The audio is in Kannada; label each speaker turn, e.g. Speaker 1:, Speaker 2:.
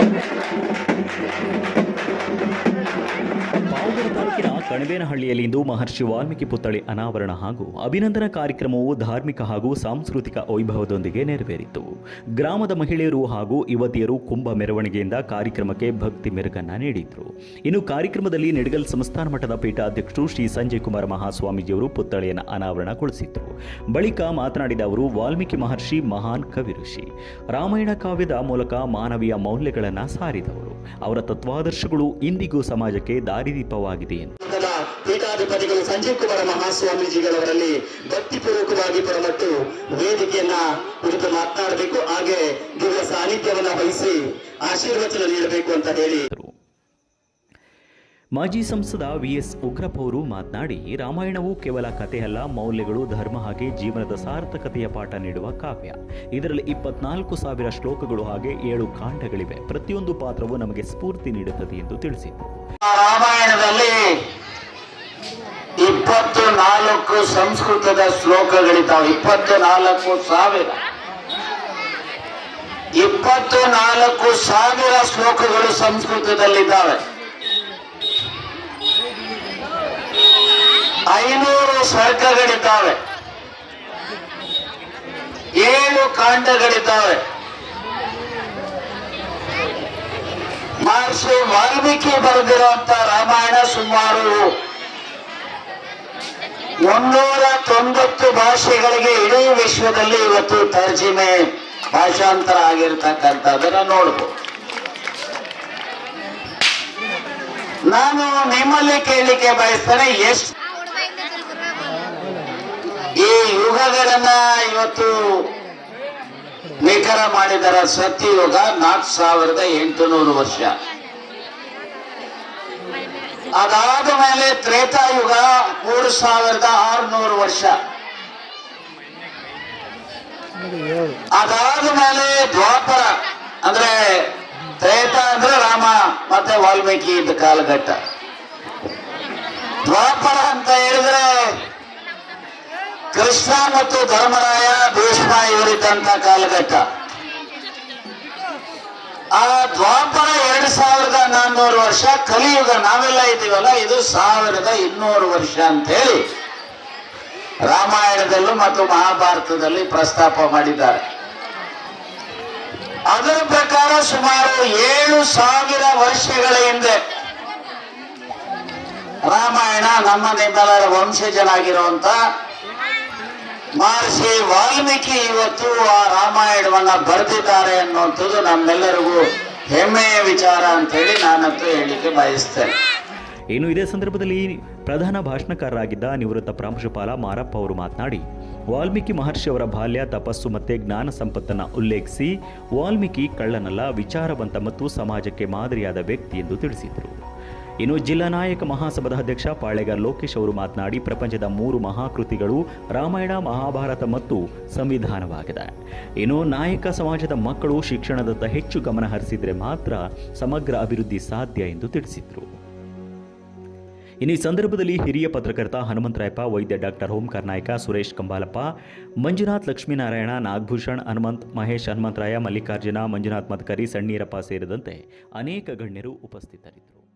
Speaker 1: Thank you. ತಾಲೂಕಿನ ಕಣಬೇನಹಳ್ಳಿಯಲ್ಲಿ ಇಂದು ಮಹರ್ಷಿ ವಾಲ್ಮೀಕಿ ಪುತ್ಥಳಿ ಅನಾವರಣ ಹಾಗೂ ಅಭಿನಂದನಾ ಕಾರ್ಯಕ್ರಮವು ಧಾರ್ಮಿಕ ಹಾಗೂ ಸಾಂಸ್ಕೃತಿಕ ವೈಭವದೊಂದಿಗೆ ನೆರವೇರಿತು. ಗ್ರಾಮದ ಮಹಿಳೆಯರು ಹಾಗೂ ಯುವತಿಯರು ಕುಂಭ ಮೆರವಣಿಗೆಯಿಂದ ಕಾರ್ಯಕ್ರಮಕ್ಕೆ ಭಕ್ತಿ ಮೆರುಗನ್ನ ನೀಡಿದರು. ಇನ್ನು ಕಾರ್ಯಕ್ರಮದಲ್ಲಿ ನಿಡಗಲ್ ಸಂಸ್ಥಾನ ಮಠದ ಪೀಠಾಧ್ಯಕ್ಷರು ಶ್ರೀ ಸಂಜಯ್ ಕುಮಾರ್ ಮಹಾಸ್ವಾಮೀಜಿಯವರು ಪುತ್ಥಳಿಯನ್ನು ಅನಾವರಣಗೊಳಿಸಿದರು. ಬಳಿಕ ಮಾತನಾಡಿದ ಅವರು, ವಾಲ್ಮೀಕಿ ಮಹರ್ಷಿ ಮಹಾನ್ ಕವಿ ಋಷಿ. ರಾಮಾಯಣ ಕಾವ್ಯದ ಮೂಲಕ ಮಾನವೀಯ ಮೌಲ್ಯಗಳನ್ನು ಸಾರಿದವರು. ಅವರ ತತ್ವಾದರ್ಶಗಳು ಇಂದಿಗೂ ಸಮಾಜಕ್ಕೆ ದಾರಿದೀಪವಾಗಿದೆ ಎಂದು
Speaker 2: ಪೀಠಾಧಿಪತಿಗಳು ಸಂಜೀವ್ ಕುಮಾರ ಮಹಾಸ್ವಾಮೀಜಿಗಳವರಲ್ಲಿ ಭಕ್ತಿಪೂರ್ವಕವಾಗಿ ಪರಮಟ್ಟು ವೇದಿಕೆಯನ್ನ ಕುರಿತು ಮಾತನಾಡಬೇಕು. ಹಾಗೆ ದಿವ್ಯ ಸಾನ್ನಿಧ್ಯವನ್ನ ವಹಿಸಿ ಆಶೀರ್ವಚನ ನೀಡಬೇಕು ಅಂತ ಹೇಳಿ.
Speaker 1: ಮಾಜಿ ಸಂಸದ ವಿಎಸ್ ಉಗ್ರಪ್ಪ ಅವರು ಮಾತನಾಡಿ ರಾಮಾಯಣವು ಕೇವಲ ಕಥೆಯಲ್ಲ ಮೌಲ್ಯಗಳು ಧರ್ಮ ಹಾಗೆ ಜೀವನದ ಸಾರ್ಥಕತೆಯ ಪಾಠ ನೀಡುವ ಕಾವ್ಯ. ಇದರಲ್ಲಿ ಇಪ್ಪತ್ನಾಲ್ಕು ಸಾವಿರ ಶ್ಲೋಕಗಳು ಹಾಗೆ ಏಳು ಕಾಂಡಗಳಿವೆ. ಪ್ರತಿಯೊಂದು ಪಾತ್ರವು ನಮಗೆ ಸ್ಫೂರ್ತಿ ನೀಡುತ್ತದೆ ಎಂದು ತಿಳಿಸಿದರು
Speaker 2: ಇಪ್ಪತ್ತು ನಾಲ್ಕು ಸಂಸ್ಕೃತದ ಶ್ಲೋಕಗಳಿದ್ದಾವೆ. ಇಪ್ಪತ್ತು ನಾಲ್ಕು ಸಾವಿರ. ಇಪ್ಪತ್ತು ನಾಲ್ಕು ಸಾವಿರ ಶ್ಲೋಕಗಳು ಸಂಸ್ಕೃತದಲ್ಲಿದ್ದಾವೆ. ಐನೂರು ಸರ್ಕಗಳಿದ್ದಾವೆ ಏಳು ಕಾಂಡಗಳಿದ್ದಾವೆ. ಮಹರ್ಷಿ ವಾಲ್ಮೀಕಿ ಬರೆದಿರುವಂತ ರಾಮಾಯಣ ಸುಮಾರು ಮುನ್ನೂರ ತೊಂಬತ್ತು ಭಾಷೆಗಳಿಗೆ ಇಡೀ ವಿಶ್ವದಲ್ಲಿ ಇವತ್ತು ತರ್ಜಿಮೆ ಭಾಷಾಂತರ ಆಗಿರ್ತಕ್ಕಂಥದ್ದನ್ನ ನೋಡ್ಬೋದು. ನಾನು ನಿಮ್ಮಲ್ಲಿ ಕೇಳಲಿಕ್ಕೆ ಬಯಸ್ತೇನೆ, ಎಷ್ಟು ಈ ಯುಗಗಳನ್ನ ಇವತ್ತು ನಿಖರ ಮಾಡಿದರ ಸತ್ಯಯುಗ ನಾಲ್ಕು ಸಾವಿರದ ಎಂಟುನೂರು ವರ್ಷ. ಅದಾದ ಮೇಲೆ ತ್ರೇತಾಯುಗ ಮೂರು ಸಾವಿರದ ಆರುನೂರು ವರ್ಷ. ಅದಾದ ಮೇಲೆ ದ್ವಾಪರ, ಅಂದ್ರೆ ತ್ರೇತ ಅಂದ್ರೆ ರಾಮ, ಮತ್ತೆ ವಾಲ್ಮೀಕಿ ಇದ್ದ ಕಾಲಘಟ್ಟ. ದ್ವಾಪರ ಅಂತ ಹೇಳಿದ್ರೆ ಕೃಷ್ಣ ಮತ್ತು ಧರ್ಮರಾಯ, ಭೀಷ್ಮ ಇವರಿದ್ದಂತ ಕಾಲಘಟ್ಟ. ಆ ದ್ವಾಪರ ಸಾವಿರದ ನಾನ್ನೂರು ವರ್ಷ ಕಲಿಯುಗ ನಾವೆಲ್ಲ ಇದ್ದೀವಲ್ಲ, ಇದು ಸಾವಿರದ ಇನ್ನೂರು ವರ್ಷ ಅಂತ ಹೇಳಿ ರಾಮಾಯಣದಲ್ಲೂ ಮತ್ತು ಮಹಾಭಾರತದಲ್ಲಿ ಪ್ರಸ್ತಾಪ ಮಾಡಿದ್ದಾರೆ. ಅದರ ಪ್ರಕಾರ ಸುಮಾರು ಏಳು ಸಾವಿರ ವರ್ಷಗಳ ಹಿಂದೆ ರಾಮಾಯಣ ನಮ್ಮ ನಿಮ್ಮೆಲ್ಲರ ವಂಶಜನಾಗಿರುವಂತ ಮಹರ್ಷಿ ವಾಲ್ಮೀಕಿ ಇವತ್ತು ಆ ರಾಮಾಯಣವನ್ನ ಬರೆದಿದ್ದಾರೆ ಅನ್ನುವಂಥದ್ದು ನಮ್ಮೆಲ್ಲರಿಗೂ ಹೆಮ್ಮೆಯ ವಿಚಾರ ಅಂತ ಹೇಳಿ ನಾನಂತೂ ಹೇಳಲಿಕ್ಕೆ ಬಯಸ್ತೇನೆ.
Speaker 1: ಏನು ಇದೇ ಸಂದರ್ಭದಲ್ಲಿ ಪ್ರಧಾನ ಭಾಷಣಕಾರರಾಗಿದ್ದ ನಿವೃತ್ತ ಪ್ರಾಂಶುಪಾಲ ಮಾರಪ್ಪ ಅವರು ಮಾತನಾಡಿ, ವಾಲ್ಮೀಕಿ ಮಹರ್ಷಿಯವರ ಬಾಲ್ಯ, ತಪಸ್ಸು ಮತ್ತೆ ಜ್ಞಾನ ಸಂಪತ್ತನ್ನು ಉಲ್ಲೇಖಿಸಿ ವಾಲ್ಮೀಕಿ ಕಳ್ಳನಲ್ಲ, ವಿಚಾರವಂತ ಮತ್ತು ಸಮಾಜಕ್ಕೆ ಮಾದರಿಯಾದ ವ್ಯಕ್ತಿ ಎಂದು ತಿಳಿಸಿದರು. ಇನ್ನು ಜಿಲ್ಲಾ ನಾಯಕ ಮಹಾಸಭಾದ ಅಧ್ಯಕ್ಷ ಪಾಳೆಗಾರ್ ಲೋಕೇಶ್ ಅವರು ಮಾತನಾಡಿ, ಪ್ರಪಂಚದ ಮೂರು ಮಹಾಕೃತಿಗಳು ರಾಮಾಯಣ, ಮಹಾಭಾರತ ಮತ್ತು ಸಂವಿಧಾನವಾಗಿದೆ. ಇನ್ನು ನಾಯಕ ಸಮಾಜದ ಮಕ್ಕಳು ಶಿಕ್ಷಣದತ್ತ ಹೆಚ್ಚು ಗಮನ ಹರಿಸಿದರೆ ಮಾತ್ರ ಸಮಗ್ರ ಅಭಿವೃದ್ಧಿ ಸಾಧ್ಯ ಎಂದು ತಿಳಿಸಿದರು. ಇನ್ನು ಈ ಸಂದರ್ಭದಲ್ಲಿ ಹಿರಿಯ ಪತ್ರಕರ್ತ ಹನುಮಂತರಾಯಪ್ಪ, ವೈದ್ಯ ಡಾಕ್ಟರ್ ಓಂಕಾರ ನಾಯ್ಕ, ಸುರೇಶ್ ಕಂಬಾಲಪ್ಪ, ಮಂಜುನಾಥ್ ಲಕ್ಷ್ಮೀನಾರಾಯಣ, ನಾಗಭೂಷಣ್, ಹನುಮಂತ್, ಮಹೇಶ್ ಹನುಮಂತರಾಯ, ಮಲ್ಲಿಕಾರ್ಜುನ, ಮಂಜುನಾಥ್ ಮತ್ಕರಿ, ಸಣ್ಣೀರಪ್ಪ ಸೇರಿದಂತೆ ಅನೇಕ ಗಣ್ಯರು ಉಪಸ್ಥಿತರಿದ್ದರು.